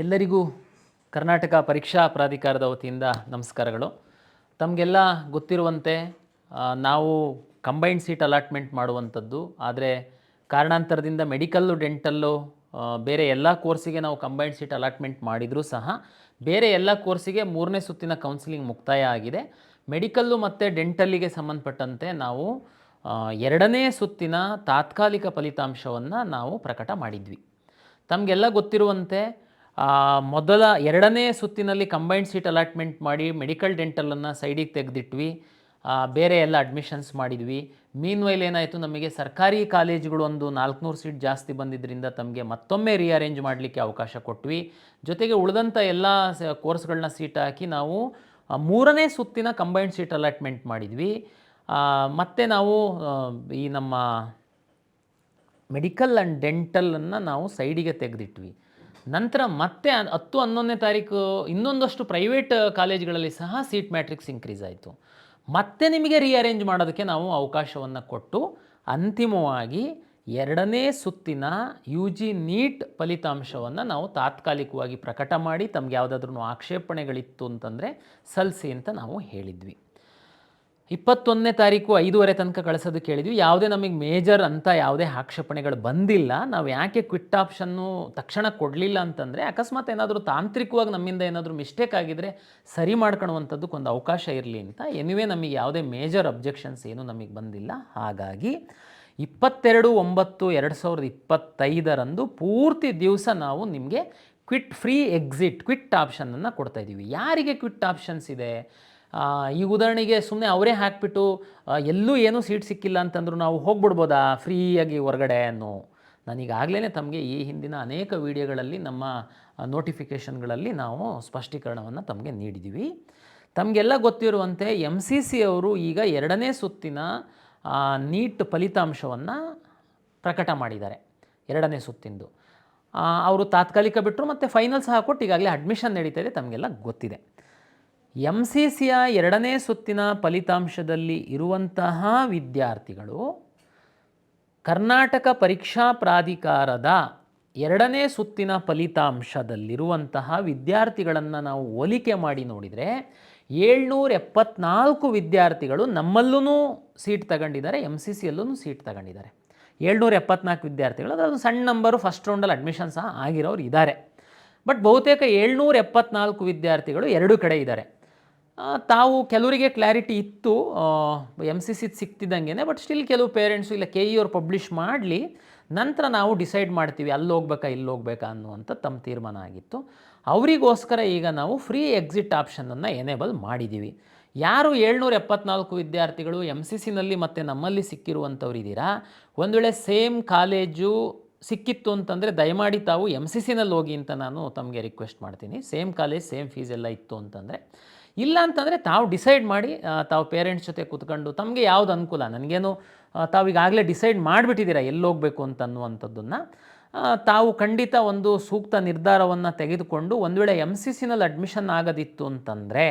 ಎಲ್ಲರಿಗೂ ಕರ್ನಾಟಕ ಪರೀಕ್ಷಾ ಪ್ರಾಧಿಕಾರದ ವತಿಯಿಂದ ನಮಸ್ಕಾರಗಳು. ತಮಗೆಲ್ಲ ಗೊತ್ತಿರುವಂತೆ ನಾವು ಕಂಬೈನ್ಡ್ ಸೀಟ್ ಅಲಾಟ್ಮೆಂಟ್ ಮಾಡುವಂಥದ್ದು, ಆದರೆ ಕಾರಣಾಂತರದಿಂದ ಮೆಡಿಕಲ್ಲು ಡೆಂಟಲ್ಲು ಬೇರೆ ಎಲ್ಲ ಕೋರ್ಸಿಗೆ ನಾವು ಕಂಬೈನ್ಡ್ ಸೀಟ್ ಅಲಾಟ್ಮೆಂಟ್ ಮಾಡಿದರೂ ಸಹ, ಬೇರೆ ಎಲ್ಲ ಕೋರ್ಸಿಗೆ ಮೂರನೇ ಸುತ್ತಿನ ಕೌನ್ಸಿಲಿಂಗ್ ಮುಕ್ತಾಯ ಆಗಿದೆ. ಮೆಡಿಕಲ್ಲು ಮತ್ತು ಡೆಂಟಲ್ಲಿಗೆ ಸಂಬಂಧಪಟ್ಟಂತೆ ನಾವು ಎರಡನೇ ಸುತ್ತಿನ ತಾತ್ಕಾಲಿಕ ಫಲಿತಾಂಶವನ್ನು ನಾವು ಪ್ರಕಟ ಮಾಡಿದ್ವಿ. ತಮಗೆಲ್ಲ ಗೊತ್ತಿರುವಂತೆ ಮೊದಲ ಎರಡನೇ ಸುತ್ತಿನಲ್ಲಿ ಕಂಬೈನ್ಡ್ ಸೀಟ್ ಅಲಾಟ್ಮೆಂಟ್ ಮಾಡಿ ಮೆಡಿಕಲ್ ಡೆಂಟಲನ್ನು ಸೈಡಿಗೆ ತೆಗೆದಿಟ್ವಿ. ಬೇರೆ ಎಲ್ಲ ಅಡ್ಮಿಷನ್ಸ್ ಮಾಡಿದ್ವಿ. ಮೀನ್ ವೈಲ್ ಏನಾಯಿತು? ನಮಗೆ ಸರ್ಕಾರಿ ಕಾಲೇಜುಗಳು ಒಂದು ನಾಲ್ಕುನೂರು ಸೀಟ್ ಜಾಸ್ತಿ ಬಂದಿದ್ದರಿಂದ ತಮಗೆ ಮತ್ತೊಮ್ಮೆ ರೀಅರೇಂಜ್ ಮಾಡಲಿಕ್ಕೆ ಅವಕಾಶ ಕೊಟ್ವಿ. ಜೊತೆಗೆ ಉಳಿದಂಥ ಎಲ್ಲ ಕೋರ್ಸ್ಗಳನ್ನ ಸೀಟ್ ಹಾಕಿ ನಾವು ಮೂರನೇ ಸುತ್ತಿನ ಕಂಬೈನ್ಡ್ ಸೀಟ್ ಅಲಾಟ್ಮೆಂಟ್ ಮಾಡಿದ್ವಿ. ಮತ್ತೆ ನಾವು ಈ ನಮ್ಮ ಮೆಡಿಕಲ್ ಆ್ಯಂಡ್ ಡೆಂಟಲನ್ನು ನಾವು ಸೈಡಿಗೆ ತೆಗೆದಿಟ್ವಿ. ನಂತರ ಮತ್ತೆ ಹತ್ತು, ಹನ್ನೊಂದನೇ ತಾರೀಕು ಇನ್ನೊಂದಷ್ಟು ಪ್ರೈವೇಟ್ ಕಾಲೇಜ್ಗಳಲ್ಲಿ ಸಹ ಸೀಟ್ ಮ್ಯಾಟ್ರಿಕ್ಸ್ ಇನ್ಕ್ರೀಸ್ ಆಯಿತು. ಮತ್ತೆ ನಿಮಗೆ ರೀಅರೇಂಜ್ ಮಾಡೋದಕ್ಕೆ ನಾವು ಅವಕಾಶವನ್ನು ಕೊಟ್ಟು ಅಂತಿಮವಾಗಿ ಎರಡನೇ ಸುತ್ತಿನ ಯು ಜಿ ನೀಟ್ ಫಲಿತಾಂಶವನ್ನು ನಾವು ತಾತ್ಕಾಲಿಕವಾಗಿ ಪ್ರಕಟ ಮಾಡಿ ತಮ್ಗೆ ಯಾವುದಾದ್ರೂ ಆಕ್ಷೇಪಣೆಗಳಿತ್ತು ಅಂತಂದರೆ ಸಲ್ಲಿಸಿ ಅಂತ ನಾವು ಹೇಳಿದ್ವಿ. ಇಪ್ಪತ್ತೊಂದನೇ ತಾರೀಕು ಐದೂವರೆ ತನಕ ಕಳಿಸೋದು ಕೇಳಿದ್ವಿ. ಯಾವುದೇ ನಮಗೆ ಮೇಜರ್ ಅಂತ ಯಾವುದೇ ಆಕ್ಷೇಪಣೆಗಳು ಬಂದಿಲ್ಲ. ನಾವು ಯಾಕೆ ಕ್ವಿಟ್ ಆಪ್ಷನ್ನು ತಕ್ಷಣ ಕೊಡಲಿಲ್ಲ ಅಂತಂದರೆ, ಅಕಸ್ಮಾತ್ ಏನಾದರೂ ತಾಂತ್ರಿಕವಾಗಿ ನಮ್ಮಿಂದ ಏನಾದರೂ ಮಿಸ್ಟೇಕ್ ಆಗಿದ್ದರೆ ಸರಿ ಮಾಡ್ಕೊಳ್ಳುವಂಥದ್ದಕ್ಕೊಂದು ಅವಕಾಶ ಇರಲಿ ಅಂತ. ಎನಿವೇ ನಮಗೆ ಯಾವುದೇ ಮೇಜರ್ ಅಬ್ಜೆಕ್ಷನ್ಸ್ ಏನೂ ನಮಗೆ ಬಂದಿಲ್ಲ. ಹಾಗಾಗಿ ಇಪ್ಪತ್ತೆರಡು ಒಂಬತ್ತು ಎರಡು ಸಾವಿರದ ಇಪ್ಪತ್ತೈದರಂದು ಪೂರ್ತಿ ದಿವಸ ನಾವು ನಿಮಗೆ ಕ್ವಿಟ್ ಫ್ರೀ ಎಕ್ಸಿಟ್, ಕ್ವಿಟ್ ಆಪ್ಷನನ್ನು ಕೊಡ್ತಾ ಇದ್ದೀವಿ. ಯಾರಿಗೆ ಕ್ವಿಟ್ ಆಪ್ಷನ್ಸ್ ಇದೆ? ಆ, ಈ ಉದಾಹರಣೆಗೆ ಸುಮ್ಮನೆ ಅವರೇ ಹಾಕ್ಬಿಟ್ಟು ಎಲ್ಲೂ ಏನೂ ಸೀಟ್ ಸಿಕ್ಕಿಲ್ಲ ಅಂತಂದ್ರು ನಾವು ಹೋಗ್ಬಿಡ್ಬೋದಾ? ಫ್ರೀಯಾಗಿ ಹೊರಗಡೆ ಅನ್ನೋ. ನಾನೀಗಾಗಲೇ ತಮಗೆ ಈ ಹಿಂದಿನ ಅನೇಕ ವಿಡಿಯೋಗಳಲ್ಲಿ ನಮ್ಮ ನೋಟಿಫಿಕೇಷನ್ಗಳಲ್ಲಿ ನಾವು ಸ್ಪಷ್ಟೀಕರಣವನ್ನು ತಮಗೆ ನೀಡಿದ್ದೀವಿ ತಮಗೆಲ್ಲ ಗೊತ್ತಿರುವಂತೆ ಎಂ ಸಿ ಸಿ ಅವರು ಈಗ ಎರಡನೇ ಸುತ್ತಿನ ನೀಟ್ ಫಲಿತಾಂಶವನ್ನು ಪ್ರಕಟ ಮಾಡಿದ್ದಾರೆ. ಎರಡನೇ ಸುತ್ತಿಂದು. ಅವರು ತಾತ್ಕಾಲಿಕ ಬಿಟ್ಟರು ಮತ್ತು ಫೈನಲ್ ಸಹ ಕೊಟ್ಟು ಈಗಾಗಲೇ ಅಡ್ಮಿಷನ್ ನಡೀತಾ ಇದೆ ತಮಗೆಲ್ಲ ಗೊತ್ತಿದೆ. ಎಂ ಸಿ ಸಿಯ ಎರಡನೇ ಸುತ್ತಿನ ಫಲಿತಾಂಶದಲ್ಲಿ ಇರುವಂತಹ ವಿದ್ಯಾರ್ಥಿಗಳು ಕರ್ನಾಟಕ ಪರೀಕ್ಷಾ ಪ್ರಾಧಿಕಾರದ ಎರಡನೇ ಸುತ್ತಿನ ಫಲಿತಾಂಶದಲ್ಲಿರುವಂತಹ ವಿದ್ಯಾರ್ಥಿಗಳನ್ನು ನಾವು ಹೋಲಿಕೆ ಮಾಡಿ ನೋಡಿದರೆ ಏಳ್ನೂರ ಎಪ್ಪತ್ನಾಲ್ಕು ವಿದ್ಯಾರ್ಥಿಗಳು ನಮ್ಮಲ್ಲೂ ಸೀಟ್ ತಗೊಂಡಿದ್ದಾರೆ ಎಂ ಸಿ ಸಿಯಲ್ಲೂ ಸೀಟ್ ತಗೊಂಡಿದ್ದಾರೆ. ಏಳ್ನೂರ ಎಪ್ಪತ್ನಾಲ್ಕು ವಿದ್ಯಾರ್ಥಿಗಳು ಅದೊಂದು ಸಣ್ಣ ನಂಬರು ಫಸ್ಟ್ ರೌಂಡಲ್ಲಿ ಅಡ್ಮಿಷನ್ ಸಹ ಆಗಿರೋರು ಇದ್ದಾರೆ. ಬಟ್ ಬಹುತೇಕ ಏಳ್ನೂರ ಎಪ್ಪತ್ನಾಲ್ಕು ವಿದ್ಯಾರ್ಥಿಗಳು ಎರಡು ಕಡೆ ಇದ್ದಾರೆ. ತಾವು ಕೆಲವರಿಗೆ ಕ್ಲಾರಿಟಿ ಇತ್ತು. ಎಂ ಸಿ ಸಿದು ಸಿಕ್ತಿದ್ದಂಗೆ ಬಟ್ ಸ್ಟಿಲ್ ಕೆಲವು ಪೇರೆಂಟ್ಸು ಇಲ್ಲ ಕೆ ಇ ಅವ್ರು ಪಬ್ಲಿಷ್ ಮಾಡಲಿ, ನಂತರ ನಾವು ಡಿಸೈಡ್ ಮಾಡ್ತೀವಿ, ಅಲ್ಲಿ ಹೋಗ್ಬೇಕಾ, ಇಲ್ಲಿ ಹೋಗ್ಬೇಕಾ ಅನ್ನುವಂಥ ತಮ್ಮ ತೀರ್ಮಾನ ಆಗಿತ್ತು. ಅವರಿಗೋಸ್ಕರ ಈಗ ನಾವು ಫ್ರೀ ಎಕ್ಸಿಟ್ ಆಪ್ಷನನ್ನು ಎನೇಬಲ್ ಮಾಡಿದ್ದೀವಿ ಯಾರು ಏಳ್ನೂರ ಎಪ್ಪತ್ನಾಲ್ಕು ವಿದ್ಯಾರ್ಥಿಗಳು ಎಂ ಸಿ ಸಿನಲ್ಲಿ ಮತ್ತು ನಮ್ಮಲ್ಲಿ ಸಿಕ್ಕಿರುವಂಥವ್ರು ಇದ್ದೀರಾ? ಒಂದು ವೇಳೆ ಸೇಮ್ ಕಾಲೇಜು ಸಿಕ್ಕಿತ್ತು ಅಂತಂದರೆ ದಯಮಾಡಿ ತಾವು ಎಂ ಸಿ ಸಿನಲ್ಲಿ ಹೋಗಿ ಅಂತ ನಾನು ತಮಗೆ ರಿಕ್ವೆಸ್ಟ್ ಮಾಡ್ತೀನಿ. ಸೇಮ್ ಕಾಲೇಜ್ ಸೇಮ್ ಫೀಸ್ ಎಲ್ಲ ಇತ್ತು ಅಂತಂದರೆ. ಇಲ್ಲ ಅಂತಂದರೆ ತಾವು ಡಿಸೈಡ್ ಮಾಡಿ ತಾವು ಪೇರೆಂಟ್ಸ್ ಜೊತೆ ಕೂತ್ಕೊಂಡು ತಮಗೆ ಯಾವ್ದು ಅನುಕೂಲ? ನನಗೇನು ತಾವು ಈಗಾಗಲೇ ಡಿಸೈಡ್ ಮಾಡಿಬಿಟ್ಟಿದ್ದೀರಾ ಎಲ್ಲಿ ಹೋಗಬೇಕು ಅಂತ ಅನ್ನುವಂಥದ್ದನ್ನು ತಾವು ಖಂಡಿತ ಒಂದು ಸೂಕ್ತ ನಿರ್ಧಾರವನ್ನು ತೆಗೆದುಕೊಂಡು ಒಂದು ವೇಳೆ ಎಂ ಸಿ ಸಿನಲ್ಲಿ ಅಡ್ಮಿಷನ್ ಆಗೋದಿತ್ತು ಅಂತಂದರೆ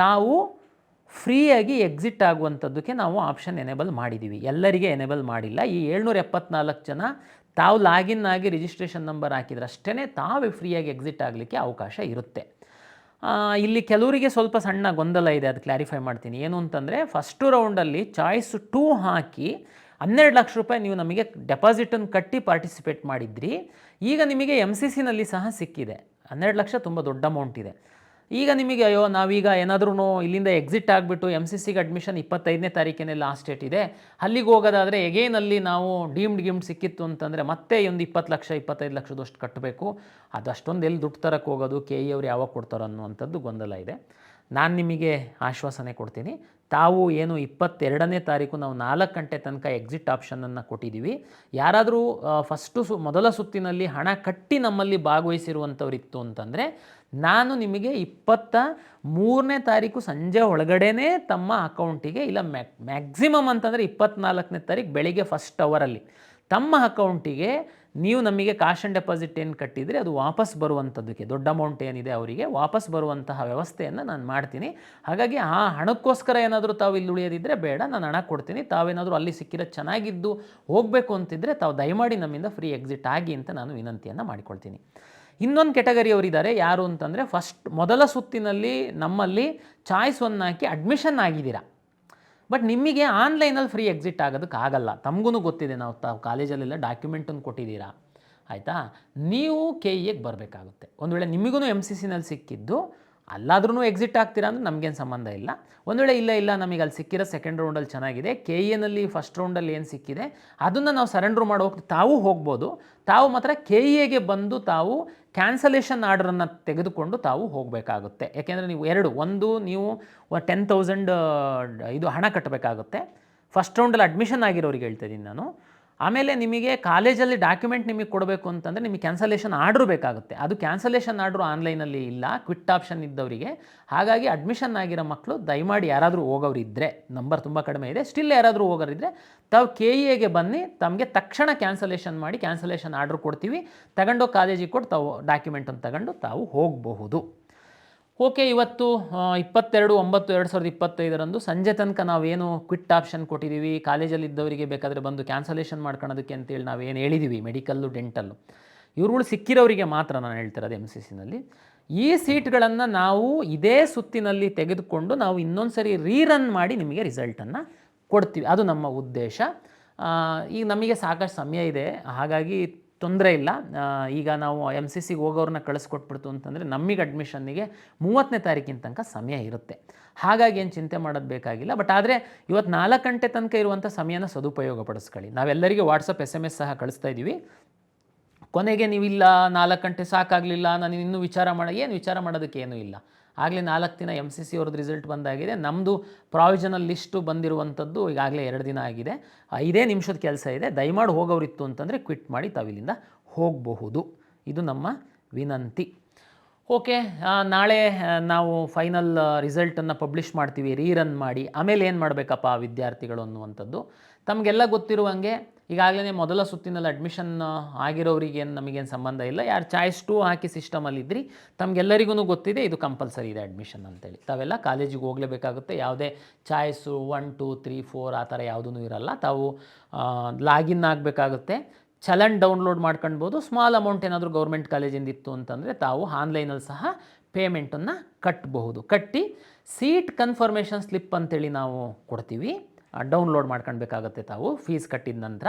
ತಾವು ಫ್ರೀಯಾಗಿ ಎಕ್ಸಿಟ್ ಆಗುವಂಥದ್ದಕ್ಕೆ ನಾವು ಆಪ್ಷನ್ ಎನೇಬಲ್ ಮಾಡಿದ್ದೀವಿ. ಎಲ್ಲರಿಗೆ ಎನೇಬಲ್ ಮಾಡಿಲ್ಲ. ಈ ಏಳ್ನೂರ ಎಪ್ಪತ್ನಾಲ್ಕು ಜನ ತಾವು ಲಾಗಿನ್ ಆಗಿ ರಿಜಿಸ್ಟ್ರೇಷನ್ ನಂಬರ್ ಹಾಕಿದ್ರೆ ಅಷ್ಟೇ ತಾವೇ ಫ್ರೀಯಾಗಿ ಎಕ್ಸಿಟ್ ಆಗಲಿಕ್ಕೆ ಅವಕಾಶ ಇರುತ್ತೆ. ಇಲ್ಲಿ ಕೆಲವರಿಗೆ ಸ್ವಲ್ಪ ಸಣ್ಣ ಗೊಂದಲ ಇದೆ, ಅದು ಕ್ಲಾರಿಫೈ ಮಾಡ್ತೀನಿ. ಏನು ಅಂತಂದರೆ ಫಸ್ಟು ರೌಂಡಲ್ಲಿ ಚಾಯ್ಸ್ ಟೂ ಹಾಕಿ ಹನ್ನೆರಡು ಲಕ್ಷ ರೂಪಾಯಿ ನೀವು ನಮಗೆ ಡೆಪಾಸಿಟನ್ನು ಕಟ್ಟಿ ಪಾರ್ಟಿಸಿಪೇಟ್ ಮಾಡಿದ್ರಿ. ಈಗ ನಿಮಗೆ ಎಂ ಸಿ ಸಿನಲ್ಲಿ ಸಹ ಸಿಕ್ಕಿದೆ. ಹನ್ನೆರಡು ಲಕ್ಷ ತುಂಬ ದೊಡ್ಡ ಅಮೌಂಟ್ ಇದೆ. ಈಗ ನಿಮಗೆ, ಅಯ್ಯೋ, ನಾವೀಗ ಏನಾದ್ರೂ ಇಲ್ಲಿಂದ ಎಕ್ಸಿಟ್ ಆಗಿಬಿಟ್ಟು ಎಂ ಸಿ ಸಿಗೆ ಅಡ್ಮಿಷನ್ ಇಪ್ಪತ್ತೈದನೇ ತಾರೀಕಿನೇ ಲಾಸ್ಟ್ ಡೇಟ್ ಇದೆ. ಅಲ್ಲಿಗೆ ಹೋಗೋದಾದರೆ ಎಗೇನ್ ಅಲ್ಲಿ ನಾವು ಡೀಮ್ಡ್ ಗಿಮ್ಡ್ ಸಿಕ್ಕಿತ್ತು ಅಂತಂದರೆ ಮತ್ತೆ ಒಂದು ಇಪ್ಪತ್ತು ಲಕ್ಷ, ಇಪ್ಪತ್ತೈದು ಲಕ್ಷದಷ್ಟು ಕಟ್ಟಬೇಕು. ಅದು ಅಷ್ಟೊಂದು ಎಲ್ಲಿ ದುಡ್ಡು ತರಕ್ಕೆ ಹೋಗೋದು ಕೆ ಇ ಅವ್ರು ಯಾವಾಗ ಕೊಡ್ತಾರೋ ಅನ್ನುವಂಥದ್ದು ಗೊಂದಲ ಇದೆ. ನಾನು ನಿಮಗೆ ಆಶ್ವಾಸನೆ ಕೊಡ್ತೀನಿ. ತಾವು ಏನು ಇಪ್ಪತ್ತೆರಡನೇ ತಾರೀಕು ನಾವು ನಾಲ್ಕು ಗಂಟೆ ತನಕ ಎಕ್ಸಿಟ್ ಆಪ್ಷನನ್ನು ಕೊಟ್ಟಿದ್ದೀವಿ. ಯಾರಾದರೂ ಫಸ್ಟು ಸು, ಮೊದಲ ಸುತ್ತಿನಲ್ಲಿ ಹಣ ಕಟ್ಟಿ ನಮ್ಮಲ್ಲಿ ಭಾಗವಹಿಸಿರುವಂಥವ್ರು ಇತ್ತು ಅಂತಂದರೆ, ನಾನು ನಿಮಗೆ ಇಪ್ಪತ್ತ ಮೂರನೇ ತಾರೀಕು ಸಂಜೆ ಒಳಗಡೆನೇ ತಮ್ಮ ಅಕೌಂಟಿಗೆ ಇಲ್ಲ ಮ್ಯಾಕ್ ಮ್ಯಾಕ್ಸಿಮಮ್ ಅಂತಂದರೆ ಇಪ್ಪತ್ನಾಲ್ಕನೇ ತಾರೀಕು ಬೆಳಿಗ್ಗೆ ಫಸ್ಟ್ ಅವರಲ್ಲಿ ತಮ್ಮ ಅಕೌಂಟಿಗೆ ನೀವು ನಮಗೆ ಕಾಶ್ ಆ್ಯಂಡ್ ಡೆಪಾಸಿಟ್ ಏನು ಕಟ್ಟಿದರೆ ಅದು ವಾಪಸ್ ಬರುವಂಥದ್ದಕ್ಕೆ ದೊಡ್ಡ ಅಮೌಂಟ್ ಏನಿದೆ ಅವರಿಗೆ, ವಾಪಸ್ ಬರುವಂತಹ ವ್ಯವಸ್ಥೆಯನ್ನು ನಾನು ಮಾಡ್ತೀನಿ. ಹಾಗಾಗಿ ಆ ಹಣಕ್ಕೋಸ್ಕರ ಏನಾದರೂ ತಾವು ಇಲ್ಲಿ ಉಳಿಯೋದಿದ್ದರೆ ಬೇಡ, ನಾನು ಹಣ ಕೊಡ್ತೀನಿ. ತಾವೇನಾದರೂ ಅಲ್ಲಿ ಸಿಕ್ಕಿರೋ ಚೆನ್ನಾಗಿದ್ದು ಹೋಗಬೇಕು ಅಂತಿದ್ದರೆ ತಾವು ದಯಮಾಡಿ ನಮ್ಮಿಂದ ಫ್ರೀ ಎಕ್ಸಿಟ್ ಆಗಿ ಅಂತ ನಾನು ವಿನಂತಿಯನ್ನು ಮಾಡಿಕೊಳ್ತೀನಿ. ಇನ್ನೊಂದು ಕೆಟಗರಿಯವರಿದ್ದಾರೆ ಯಾರು ಅಂತಂದರೆ ಫಸ್ಟ್ ಮೊದಲ ಸುತ್ತಿನಲ್ಲಿ ನಮ್ಮಲ್ಲಿ ಚಾಯ್ಸ್ ಒನ್ ಹಾಕಿ ಅಡ್ಮಿಷನ್ ಆಗಿದ್ದೀರಾ. ಬಟ್ ನಿಮಗೆ ಆನ್ಲೈನಲ್ಲಿ ಫ್ರೀ ಎಕ್ಸಿಟ್ ಆಗೋದಕ್ಕೆ ಆಗಲ್ಲ. ತಮಗೂ ಗೊತ್ತಿದೆ, ನಾವು ತಾವು ಕಾಲೇಜಲ್ಲೆಲ್ಲ ಡಾಕ್ಯುಮೆಂಟನ್ನು ಕೊಟ್ಟಿದ್ದೀರಾ? ಆಯಿತಾ? ನೀವು ಕೆ ಇಗೆ ಬರಬೇಕಾಗುತ್ತೆ. ಒಂದು ವೇಳೆ ನಿಮಗೂ ಎಂ ಸಿ ಸಿನಲ್ಲಿ ಸಿಕ್ಕಿದ್ದು ಅಲ್ಲಾದ್ರೂ ಎಕ್ಸಿಟ್ ಆಗ್ತೀರಾ ಅಂದರೆ ನಮಗೇನು ಸಂಬಂಧ ಇಲ್ಲ. ಒಂದು ವೇಳೆ ಇಲ್ಲ ಇಲ್ಲ, ನಮಗೆ ಅಲ್ಲಿ ಸಿಕ್ಕಿರೋ ಸೆಕೆಂಡ್ ರೌಂಡಲ್ಲಿ ಚೆನ್ನಾಗಿದೆ ಕೆ ಎನಲ್ಲಿ ಫಸ್ಟ್ ರೌಂಡಲ್ಲಿ ಏನು ಸಿಕ್ಕಿದೆ, ಅದನ್ನು ನಾವು ಸರೆಂಡ್ರ್ ಮಾಡೋಕ್ಕೆ ತಾವು ಹೋಗ್ಬೋದು. ತಾವು ಮಾತ್ರ ಕೆ ಎಗೆ ಬಂದು ತಾವು ಕ್ಯಾನ್ಸಲೇಷನ್ ಆರ್ಡ್ರನ್ನು ತೆಗೆದುಕೊಂಡು ತಾವು ಹೋಗಬೇಕಾಗುತ್ತೆ. ಯಾಕೆಂದರೆ ನೀವು ಎರಡು, ಒಂದು ನೀವು ಟೆನ್ ತೌಸಂಡ್ ಇದು ಹಣ ಕಟ್ಟಬೇಕಾಗುತ್ತೆ. ಫಸ್ಟ್ ರೌಂಡಲ್ಲಿ ಅಡ್ಮಿಷನ್ ಆಗಿರೋರಿಗೆ ಹೇಳ್ತಾ ಇದ್ದೀನಿ ನಾನು. ಆಮೇಲೆ ನಿಮಗೆ ಕಾಲೇಜಲ್ಲಿ ಡಾಕ್ಯುಮೆಂಟ್ ನಿಮಗೆ ಕೊಡಬೇಕು ಅಂತಂದರೆ ನಿಮಗೆ ಕ್ಯಾನ್ಸಲೇಷನ್ ಆರ್ಡ್ರು ಬೇಕಾಗುತ್ತೆ. ಅದು ಕ್ಯಾನ್ಸಲೇಷನ್ ಆರ್ಡ್ರು ಆನ್ಲೈನಲ್ಲಿ ಇಲ್ಲ ಕ್ವಿಟ್ ಆಪ್ಷನ್ ಇದ್ದವರಿಗೆ. ಹಾಗಾಗಿ ಅಡ್ಮಿಷನ್ ಆಗಿರೋ ಮಕ್ಕಳು ದಯಮಾಡಿ ಯಾರಾದರೂ ಹೋಗೋರು ಇದ್ದರೆ ನಂಬರ್ ತುಂಬ ಕಡಿಮೆ ಇದೆ. ಸ್ಟಿಲ್ ಯಾರಾದರೂ ಹೋಗೋರಿದ್ದರೆ ತಾವು ಕೆ ಇ ಎಗೆ ಬನ್ನಿ, ತಮಗೆ ತಕ್ಷಣ ಕ್ಯಾನ್ಸಲೇಷನ್ ಮಾಡಿ ಕ್ಯಾನ್ಸಲೇಷನ್ ಆರ್ಡ್ರ್ ಕೊಡ್ತೀವಿ. ತಗೊಂಡೋಗಿ ಕಾಲೇಜಿಗೆ ಕೊಟ್ಟು ತಾವು ಡಾಕ್ಯುಮೆಂಟನ್ನು ತಗೊಂಡು ತಾವು ಹೋಗಬಹುದು. ಓಕೆ, ಇವತ್ತು ಇಪ್ಪತ್ತೆರಡು, ಒಂಬತ್ತು, ಎರಡು ಸಾವಿರದ ಇಪ್ಪತ್ತೈದರಂದು ಸಂಜೆ ತನಕ ನಾವೇನು ಕ್ವಿಟ್ ಆಪ್ಷನ್ ಕೊಟ್ಟಿದ್ದೀವಿ, ಕಾಲೇಜಲ್ಲಿ ಇದ್ದವರಿಗೆ ಬೇಕಾದರೆ ಬಂದು ಕ್ಯಾನ್ಸಲೇಷನ್ ಮಾಡ್ಕೊಳ್ಳೋದಕ್ಕೆ ಅಂತೇಳಿ ನಾವೇನು ಹೇಳಿದ್ದೀವಿ ಮೆಡಿಕಲ್ಲು ಡೆಂಟಲ್ಲು ಇವ್ರುಗಳು ಸಿಕ್ಕಿರೋರಿಗೆ ಮಾತ್ರ ನಾನು ಹೇಳ್ತಿರೋದು ಎಂ ಸಿ ಸಿನಲ್ಲಿ ಈ ಸೀಟ್ಗಳನ್ನು ನಾವು ಇದೇ ಸುತ್ತಿನಲ್ಲಿ ತೆಗೆದುಕೊಂಡು ನಾವು ಇನ್ನೊಂದು ಸರಿ ರೀರನ್ ಮಾಡಿ ನಿಮಗೆ ರಿಸಲ್ಟನ್ನು ಕೊಡ್ತೀವಿ. ಅದು ನಮ್ಮ ಉದ್ದೇಶ. ಈಗ ನಮಗೆ ಸಾಕಷ್ಟು ಸಮಯ ಇದೆ. ಹಾಗಾಗಿ ತೊಂದರೆ ಇಲ್ಲ. ಈಗ ನಾವು ಎಂ ಸಿ ಸಿಗೆ ಹೋಗೋರನ್ನ ಕಳಿಸ್ಕೊಟ್ಬಿಡ್ತು ಅಂತಂದರೆ ನಮಗೆ ಅಡ್ಮಿಷನ್ನಿಗೆ ಮೂವತ್ತನೇ ತಾರೀಕಿನ ತನಕ ಸಮಯ ಇರುತ್ತೆ. ಹಾಗಾಗಿ ಏನು ಚಿಂತೆ ಮಾಡೋದು ಬೇಕಾಗಿಲ್ಲ. ಬಟ್ ಆದರೆ ಇವತ್ತು ನಾಲ್ಕು ಗಂಟೆ ತನಕ ಇರುವಂಥ ಸಮಯನ ಸದುಪಯೋಗ ಪಡಿಸ್ಕೊಳ್ಳಿ ನಾವೆಲ್ಲರಿಗೆ ವಾಟ್ಸಪ್ ಎಸ್ ಎಂ ಎಸ್ ಸಹ ಕಳಿಸ್ತಾ ಇದ್ದೀವಿ ಕೊನೆಗೆ ನೀವಿಲ್ಲ, ನಾಲ್ಕು ಗಂಟೆ ಸಾಕಾಗಲಿಲ್ಲ, ನಾನು ಇನ್ನೂ ವಿಚಾರ ಮಾಡೋ, ಏನು ವಿಚಾರ ಮಾಡೋದಕ್ಕೆ ಏನೂ ಇಲ್ಲ. ಆಗಲೇ ನಾಲ್ಕು ದಿನ ಎಂ ಸಿ ಸಿ ಅವ್ರದ್ದು ರಿಸಲ್ಟ್ ಬಂದಾಗಿದೆ. ನಮ್ಮದು ಪ್ರಾವಿಷನಲ್ ಲಿಸ್ಟು ಬಂದಿರುವಂಥದ್ದು ಈಗಾಗಲೇ ಎರಡು ದಿನ ಆಗಿದೆ. ಐದೇ ನಿಮಿಷದ ಕೆಲಸ ಇದೆ. ದಯಮಾಡಿ ಹೋಗೋರಿತ್ತು ಅಂತಂದರೆ ಕ್ವಿಟ್ ಮಾಡಿ ತಾವಿಲ್ಲಿಂದ ಹೋಗಬಹುದು. ಇದು ನಮ್ಮ ವಿನಂತಿ. ಓಕೆ ನಾಳೆ ನಾವು ಫೈನಲ್ ರಿಸಲ್ಟನ್ನು ಪಬ್ಲಿಷ್ ಮಾಡ್ತೀವಿ ರೀರನ್ ಮಾಡಿ. ಆಮೇಲೆ ಏನು ಮಾಡಬೇಕಪ್ಪ ವಿದ್ಯಾರ್ಥಿಗಳು ಅನ್ನುವಂಥದ್ದು. ತಮಗೆಲ್ಲ ಗೊತ್ತಿರುವಂಗೆ ಈಗಾಗಲೇ ಮೊದಲ ಸುತ್ತಿನಲ್ಲಿ ಅಡ್ಮಿಷನ್ ಆಗಿರೋರಿಗೇನು ನಮಗೇನು ಸಂಬಂಧ ಇಲ್ಲ. ಯಾರು ಚಾಯ್ಸ್ ಟು ಹಾಕಿ ಸಿಸ್ಟಮಲ್ಲಿದ್ರಿ ತಮಗೆಲ್ಲರಿಗೂ ಗೊತ್ತಿದೆ ಇದು ಕಂಪಲ್ಸರಿ ಇದೆ ಅಡ್ಮಿಷನ್ ಅಂತೇಳಿ. ತಾವೆಲ್ಲ ಕಾಲೇಜಿಗೆ ಹೋಗಲೇಬೇಕಾಗುತ್ತೆ. ಯಾವುದೇ choice one two three four ಆ ಥರ ಯಾವುದೂ ಇರಲ್ಲ. ತಾವು ಲಾಗಿನ್ ಆಗಬೇಕಾಗುತ್ತೆ. ಚಲನ್ ಡೌನ್ಲೋಡ್ ಮಾಡ್ಕೊಳ್ಬೋದು ಸ್ಮಾಲ್ ಅಮೌಂಟ್ ಏನಾದರೂ ಗೌರ್ಮೆಂಟ್ ಕಾಲೇಜಿಂದ ಇತ್ತು ಅಂತಂದರೆ ತಾವು ಆನ್ಲೈನಲ್ಲಿ ಸಹ ಪೇಮೆಂಟನ್ನು ಕಟ್ಟಬಹುದು ಕಟ್ಟಿ ಸೀಟ್ ಕನ್ಫರ್ಮೇಷನ್ ಸ್ಲಿಪ್ ಅಂತೇಳಿ ನಾವು ಕೊಡ್ತೀವಿ. ಡೌನ್ಲೋಡ್ ಮಾಡ್ಕೊಳ್ಬೇಕಾಗತ್ತೆ ತಾವು ಫೀಸ್ ಕಟ್ಟಿದ ನಂತರ.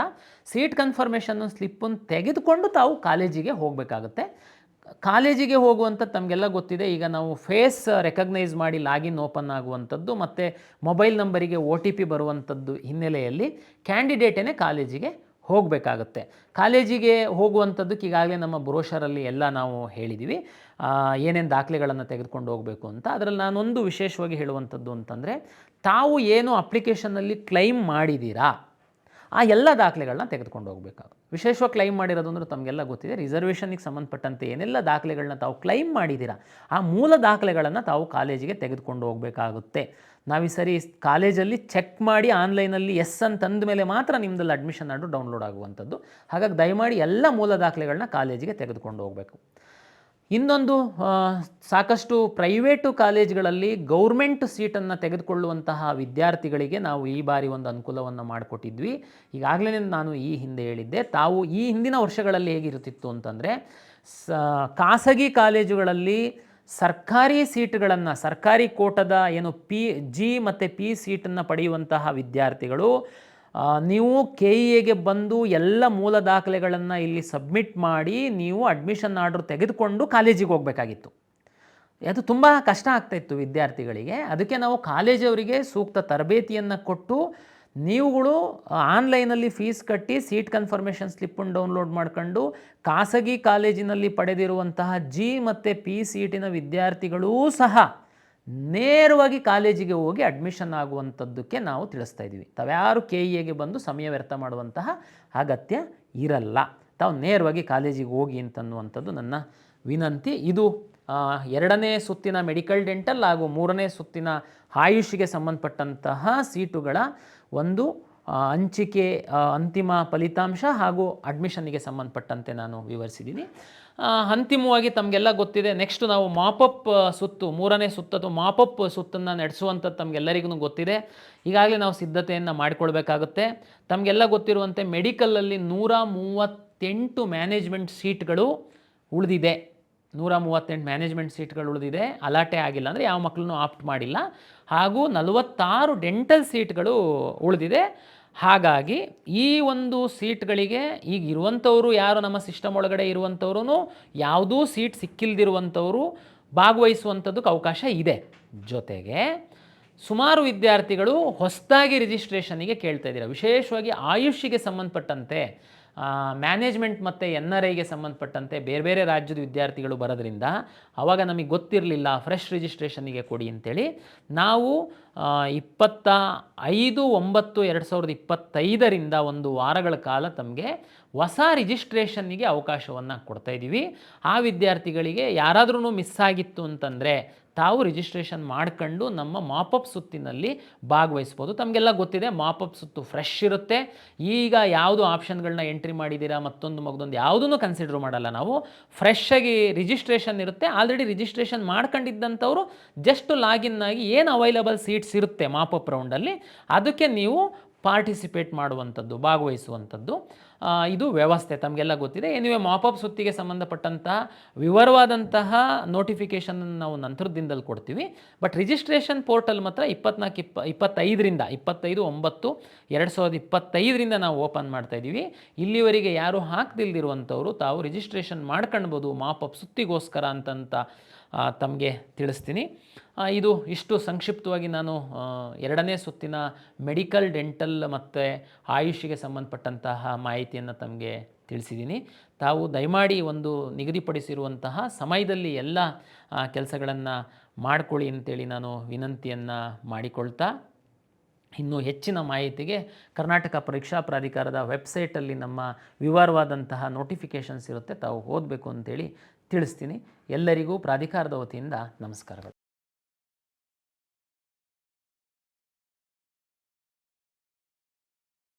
ಸೀಟ್ ಕನ್ಫರ್ಮೇಷನ್ ಸ್ಲಿಪ್ಪನ್ನು ತೆಗೆದುಕೊಂಡು ತಾವು ಕಾಲೇಜಿಗೆ ಹೋಗಬೇಕಾಗತ್ತೆ. ಕಾಲೇಜಿಗೆ ಹೋಗುವಂಥದ್ದು ತಮಗೆಲ್ಲ ಗೊತ್ತಿದೆ, ಈಗ ನಾವು ಫೇಸ್ ರೆಕಗ್ನೈಸ್ ಮಾಡಿ ಲಾಗಿನ್ ಓಪನ್ ಆಗುವಂಥದ್ದು ಮತ್ತು ಮೊಬೈಲ್ ನಂಬರಿಗೆ ಒ ಟಿ ಪಿ ಬರುವಂಥದ್ದು ಹಿನ್ನೆಲೆಯಲ್ಲಿ ಕ್ಯಾಂಡಿಡೇಟೇ ಕಾಲೇಜಿಗೆ ಹೋಗಬೇಕಾಗುತ್ತೆ. ಕಾಲೇಜಿಗೆ ಹೋಗುವಂಥದ್ದಕ್ಕೆ ಈಗಾಗಲೇ ನಮ್ಮ ಬ್ರೋಷರಲ್ಲಿ ಎಲ್ಲ ನಾವು ಹೇಳಿದ್ದೀವಿ. ಏನೇನು ದಾಖಲೆಗಳನ್ನು ತೆಗೆದುಕೊಂಡು ಹೋಗಬೇಕು ಅಂತ. ಅದರಲ್ಲಿ ನಾನೊಂದು ವಿಶೇಷವಾಗಿ ಹೇಳುವಂಥದ್ದು ಅಂತಂದರೆ, ತಾವು ಏನು ಅಪ್ಲಿಕೇಶನ್ನಲ್ಲಿ ಕ್ಲೈಮ್ ಮಾಡಿದ್ದೀರಾ? ಆ ಎಲ್ಲ ದಾಖಲೆಗಳನ್ನ ತೆಗೆದುಕೊಂಡು ಹೋಗಬೇಕಾಗುತ್ತೆ. ವಿಶೇಷವಾಗಿ ಕ್ಲೈಮ್ ಮಾಡಿರೋದು ಅಂದರೆ ತಮಗೆಲ್ಲ ಗೊತ್ತಿದೆ ರಿಸರ್ವೇಷನ್ಗೆ ಸಂಬಂಧಪಟ್ಟಂತೆ ಏನೆಲ್ಲ ದಾಖಲೆಗಳನ್ನ ತಾವು ಕ್ಲೈಮ್ ಮಾಡಿದ್ದೀರಾ, ಆ ಮೂಲ ದಾಖಲೆಗಳನ್ನು ತಾವು ಕಾಲೇಜಿಗೆ ತೆಗೆದುಕೊಂಡು ಹೋಗಬೇಕಾಗುತ್ತೆ. ನಾವು ಈ ಸರಿ ಕಾಲೇಜಲ್ಲಿ ಚೆಕ್ ಮಾಡಿ ಆನ್ಲೈನಲ್ಲಿ ಎಸ್ ಅಂತಂದ ಮೇಲೆ ಮಾತ್ರ ನಿಮ್ಮದಲ್ಲಿ ಅಡ್ಮಿಷನ್ ಆರ್ಡ್ರು ಡೌನ್ಲೋಡ್ ಆಗುವಂಥದ್ದು. ಹಾಗಾಗಿ ದಯಮಾಡಿ ಎಲ್ಲ ಮೂಲ ದಾಖಲೆಗಳನ್ನ ಕಾಲೇಜಿಗೆ ತೆಗೆದುಕೊಂಡು ಹೋಗಬೇಕು. ಇನ್ನೊಂದು ಸಾಕಷ್ಟು ಪ್ರೈವೇಟು ಕಾಲೇಜ್ಗಳಲ್ಲಿ ಗೌರ್ಮೆಂಟ್ ಸೀಟನ್ನು ತೆಗೆದುಕೊಳ್ಳುವಂತಹ ವಿದ್ಯಾರ್ಥಿಗಳಿಗೆ ನಾವು ಈ ಬಾರಿ ಒಂದು ಅನುಕೂಲವನ್ನು ಮಾಡಿಕೊಟ್ಟಿದ್ವಿ. ಈಗಾಗಲೇ ನಾನು ಈ ಹಿಂದೆ ಹೇಳಿದ್ದೆ, ತಾವು ಈ ಹಿಂದಿನ ವರ್ಷಗಳಲ್ಲಿ ಹೇಗಿರುತ್ತಿತ್ತು ಅಂತಂದರೆ, ಸ, ಖಾಸಗಿ ಕಾಲೇಜುಗಳಲ್ಲಿ ಸರ್ಕಾರಿ ಸೀಟ್ಗಳನ್ನು, ಸರ್ಕಾರಿ ಕೋಟದ ಏನು ಪಿ ಜಿ ಮತ್ತು ಪಿ ಸೀಟನ್ನು ಪಡೆಯುವಂತಹ ವಿದ್ಯಾರ್ಥಿಗಳು ನೀವು ಕೆ ಇ ಎಗೆ ಬಂದು ಎಲ್ಲ ಮೂಲ ದಾಖಲೆಗಳನ್ನು ಇಲ್ಲಿ ಸಬ್ಮಿಟ್ ಮಾಡಿ ನೀವು ಅಡ್ಮಿಷನ್ ಆರ್ಡರ್ ತೆಗೆದುಕೊಂಡು ಕಾಲೇಜಿಗೆ ಹೋಗಬೇಕಾಗಿತ್ತು. ಅದು ತುಂಬ ಕಷ್ಟ ಆಗ್ತಾಯಿತ್ತು ವಿದ್ಯಾರ್ಥಿಗಳಿಗೆ. ಅದಕ್ಕೆ ನಾವು ಕಾಲೇಜವರಿಗೆ ಸೂಕ್ತ ತರಬೇತಿಯನ್ನು ಕೊಟ್ಟು ನೀವುಗಳು ಆನ್ಲೈನಲ್ಲಿ ಫೀಸ್ ಕಟ್ಟಿ ಸೀಟ್ ಕನ್ಫರ್ಮೇಷನ್ ಸ್ಲಿಪ್ಪನ್ನು ಡೌನ್ಲೋಡ್ ಮಾಡ್ಕೊಂಡು ಖಾಸಗಿ ಕಾಲೇಜಿನಲ್ಲಿ ಪಡೆದಿರುವಂತಹ ಜಿ ಮತ್ತು ಪಿ ಸೀಟಿನ ವಿದ್ಯಾರ್ಥಿಗಳೂ ಸಹ ನೇರವಾಗಿ ಕಾಲೇಜಿಗೆ ಹೋಗಿ ಅಡ್ಮಿಷನ್ ಆಗುವಂಥದ್ದಕ್ಕೆ ನಾವು ತಿಳಿಸ್ತಾ ಇದ್ದೀವಿ. ತಾವ್ಯಾರು ಕೆ ಇ ಎಗೆ ಬಂದು ಸಮಯ ವ್ಯರ್ಥ ಮಾಡುವಂತಹ ಅಗತ್ಯ ಇರಲ್ಲ. ತಾವು ನೇರವಾಗಿ ಕಾಲೇಜಿಗೆ ಹೋಗಿ ಅಂತನ್ನುವಂಥದ್ದು ನನ್ನ ವಿನಂತಿ. ಇದು ಎರಡನೇ ಸುತ್ತಿನ ಮೆಡಿಕಲ್ ಡೆಂಟಲ್ ಹಾಗೂ ಮೂರನೇ ಸುತ್ತಿನ ಆಯುಷಿಗೆ ಸಂಬಂಧಪಟ್ಟಂತಹ ಸೀಟುಗಳ ಒಂದು ಹಂಚಿಕೆ ಅಂತಿಮ ಫಲಿತಾಂಶ ಹಾಗೂ ಅಡ್ಮಿಷನ್ನಿಗೆ ಸಂಬಂಧಪಟ್ಟಂತೆ ನಾನು ವಿವರಿಸಿದ್ದೀನಿ ಅಂತಿಮವಾಗಿ ತಮಗೆಲ್ಲ ಗೊತ್ತಿದೆ ನೆಕ್ಸ್ಟ್ ನಾವು ಮಾಪಪ್ ಸುತ್ತು, ಮೂರನೇ ಸುತ್ತು ಅಥವಾ ಮಾಪಪ್ ಸುತ್ತನ್ನು ನಡೆಸುವಂಥದ್ದು ತಮಗೆಲ್ಲರಿಗೂ ಗೊತ್ತಿದೆ. ಈಗಾಗಲೇ ನಾವು ಸಿದ್ಧತೆಯನ್ನು ಮಾಡಿಕೊಳ್ಬೇಕಾಗುತ್ತೆ. ತಮಗೆಲ್ಲ ಗೊತ್ತಿರುವಂತೆ ಮೆಡಿಕಲಲ್ಲಿ ನೂರ ಮೂವತ್ತೆಂಟು ಮ್ಯಾನೇಜ್ಮೆಂಟ್ ಸೀಟ್ಗಳು ಉಳಿದಿದೆ. ನೂರ ಮೂವತ್ತೆಂಟು ಮ್ಯಾನೇಜ್ಮೆಂಟ್ ಸೀಟ್ಗಳು ಉಳಿದಿದೆ. ಅಲಾಟೆ ಆಗಿಲ್ಲ ಅಂದರೆ ಯಾವ ಮಕ್ಕಳನ್ನು ಆಪ್ಟ್ ಮಾಡಿಲ್ಲ. ಹಾಗೂ ನಲವತ್ತಾರು ಡೆಂಟಲ್ ಸೀಟ್ಗಳು ಉಳಿದಿದೆ. ಹಾಗಾಗಿ ಈ ಒಂದು ಸೀಟ್ಗಳಿಗೆ ಈಗ ಇರುವಂಥವರು ಯಾರು ನಮ್ಮ ಸಿಸ್ಟಮ್ ಒಳಗಡೆ ಇರುವಂಥವ್ರು ಯಾವುದೂ ಸೀಟ್ ಸಿಕ್ಕಿಲ್ದಿರುವಂಥವರು ಭಾಗವಹಿಸುವಂಥದ್ದಕ್ಕೆ ಅವಕಾಶ ಇದೆ. ಜೊತೆಗೆ ಸುಮಾರು ವಿದ್ಯಾರ್ಥಿಗಳು ಹೊಸದಾಗಿ ರಿಜಿಸ್ಟ್ರೇಷನಿಗೆ ಕೇಳ್ತಾ ಇದ್ದೀರಾ. ವಿಶೇಷವಾಗಿ ಆಯುಷಿಗೆ ಸಂಬಂಧಪಟ್ಟಂತೆ ಮ್ಯಾನೇಜ್ಮೆಂಟ್ ಮತ್ತು ಎನ್ ಆರ್ ಐಗೆ ಸಂಬಂಧಪಟ್ಟಂತೆ ಬೇರೆ ಬೇರೆ ರಾಜ್ಯದ ವಿದ್ಯಾರ್ಥಿಗಳು ಬರೋದ್ರಿಂದ ಆವಾಗ ನಮಗೆ ಗೊತ್ತಿರಲಿಲ್ಲ ಫ್ರೆಶ್ ರಿಜಿಸ್ಟ್ರೇಷನಿಗೆ ಕೊಡಿ ಅಂತೇಳಿ. ನಾವು ಇಪ್ಪತ್ತ ಐದು ಒಂಬತ್ತು ಎರಡು ಸಾವಿರದ ಇಪ್ಪತ್ತೈದರಿಂದ ಒಂದು ವಾರಗಳ ಕಾಲ ತಮಗೆ ಹೊಸ ರಿಜಿಸ್ಟ್ರೇಷನ್ನಿಗೆ ಅವಕಾಶವನ್ನು ಕೊಡ್ತಾ ಇದ್ದೀವಿ ಆ ವಿದ್ಯಾರ್ಥಿಗಳಿಗೆ ಯಾರಾದ್ರೂ ಮಿಸ್ ಆಗಿತ್ತು ಅಂತಂದರೆ ತಾವು ರಿಜಿಸ್ಟ್ರೇಷನ್ ಮಾಡ್ಕೊಂಡು ನಮ್ಮ ಮಾಪಪ್ ಸುತ್ತಿನಲ್ಲಿ ಭಾಗವಹಿಸ್ಬೋದು. ತಮಗೆಲ್ಲ ಗೊತ್ತಿದೆ ಮಾಪಪ್ ಸುತ್ತು ಫ್ರೆಶ್ ಇರುತ್ತೆ. ಈಗ ಯಾವುದು ಆಪ್ಷನ್ಗಳನ್ನ ಎಂಟ್ರಿ ಮಾಡಿದ್ದೀರಾ ಮತ್ತೊಂದು ಮಗದೊಂದು ಯಾವುದನ್ನು ಕನ್ಸಿಡರ್ ಮಾಡಲ್ಲ ನಾವು. ಫ್ರೆಶ್ ಆಗಿ ರಿಜಿಸ್ಟ್ರೇಷನ್ ಇರುತ್ತೆ. ಆಲ್ರೆಡಿ ರಿಜಿಸ್ಟ್ರೇಷನ್ ಮಾಡ್ಕೊಂಡಿದ್ದಂಥವ್ರು ಜಸ್ಟ್ ಲಾಗಿನ್ ಆಗಿ ಏನು ಅವೈಲಬಲ್ ಸೀಟ್ಸ್ ಇರುತ್ತೆ ಮಾಪಪ್ ರೌಂಡಲ್ಲಿ ಅದಕ್ಕೆ ನೀವು ಪಾರ್ಟಿಸಿಪೇಟ್ ಮಾಡುವಂಥದ್ದು, ಭಾಗವಹಿಸುವಂಥದ್ದು ಇದು ವ್ಯವಸ್ಥೆ ತಮಗೆಲ್ಲ ಗೊತ್ತಿದೆ. ಎನಿವೆ ಮಾಪಪ್ ಸುತ್ತಿಗೆ ಸಂಬಂಧಪಟ್ಟಂತಹ ವಿವರವಾದಂತಹ ನೋಟಿಫಿಕೇಷನ್ ನಾವು ನಂತರದ ದಿನದಲ್ಲಿ ಕೊಡ್ತೀವಿ. ಬಟ್ ರಿಜಿಸ್ಟ್ರೇಷನ್ ಪೋರ್ಟಲ್ ಮಾತ್ರ ಇಪ್ಪತ್ನಾಲ್ಕು, ಇಪ್ಪ, ಇಪ್ಪತ್ತೈದರಿಂದ, ಇಪ್ಪತ್ತೈದು, ಒಂಬತ್ತು, ಎರಡು ಸಾವಿರದ ಇಪ್ಪತ್ತೈದರಿಂದ ನಾವು ಓಪನ್ ಮಾಡ್ತಾ ಇದ್ದೀವಿ. ಇಲ್ಲಿವರೆಗೆ ಯಾರು ಹಾಕ್ದಿಲ್ದಿರುವಂಥವ್ರು ತಾವು ರಿಜಿಸ್ಟ್ರೇಷನ್ ಮಾಡ್ಕೊಳ್ಬೋದು ಮಾಪಪ್ ಸುತ್ತಿಗೋಸ್ಕರ ಅಂತಂತ ತಮಗೆ ತಿಳಿಸ್ತೀನಿ. ಇದು ಇಷ್ಟು ಸಂಕ್ಷಿಪ್ತವಾಗಿ ನಾನು ಎರಡನೇ ಸುತ್ತಿನ ಮೆಡಿಕಲ್, ಡೆಂಟಲ್ ಮತ್ತು ಆಯುಷಿಗೆ ಸಂಬಂಧಪಟ್ಟಂತಹ ಮಾಹಿತಿಯನ್ನು ತಮಗೆ ತಿಳಿಸಿದ್ದೀನಿ ತಾವು ದಯಮಾಡಿ ಒಂದು ನಿಗದಿಪಡಿಸಿರುವಂತಹ ಸಮಯದಲ್ಲಿ ಎಲ್ಲ ಕೆಲಸಗಳನ್ನು ಮಾಡಿಕೊಳ್ಳಿ ಅಂತೇಳಿ ನಾನು ವಿನಂತಿಯನ್ನು ಮಾಡಿಕೊಳ್ತಾ, ಇನ್ನು ಹೆಚ್ಚಿನ ಮಾಹಿತಿಗೆ ಕರ್ನಾಟಕ ಪರೀಕ್ಷಾ ಪ್ರಾಧಿಕಾರದ ವೆಬ್ಸೈಟಲ್ಲಿ ನಮ್ಮ ವಿವರವಾದಂತಹ ನೋಟಿಫಿಕೇಷನ್ಸ್ ಇರುತ್ತೆ, ತಾವು ಓದಬೇಕು ಅಂತೇಳಿ ತಿಳಿಸ್ತೀನಿ. ಎಲ್ಲರಿಗೂ ಪ್ರಾಧಿಕಾರದ ವತಿಯಿಂದ ನಮಸ್ಕಾರಗಳು.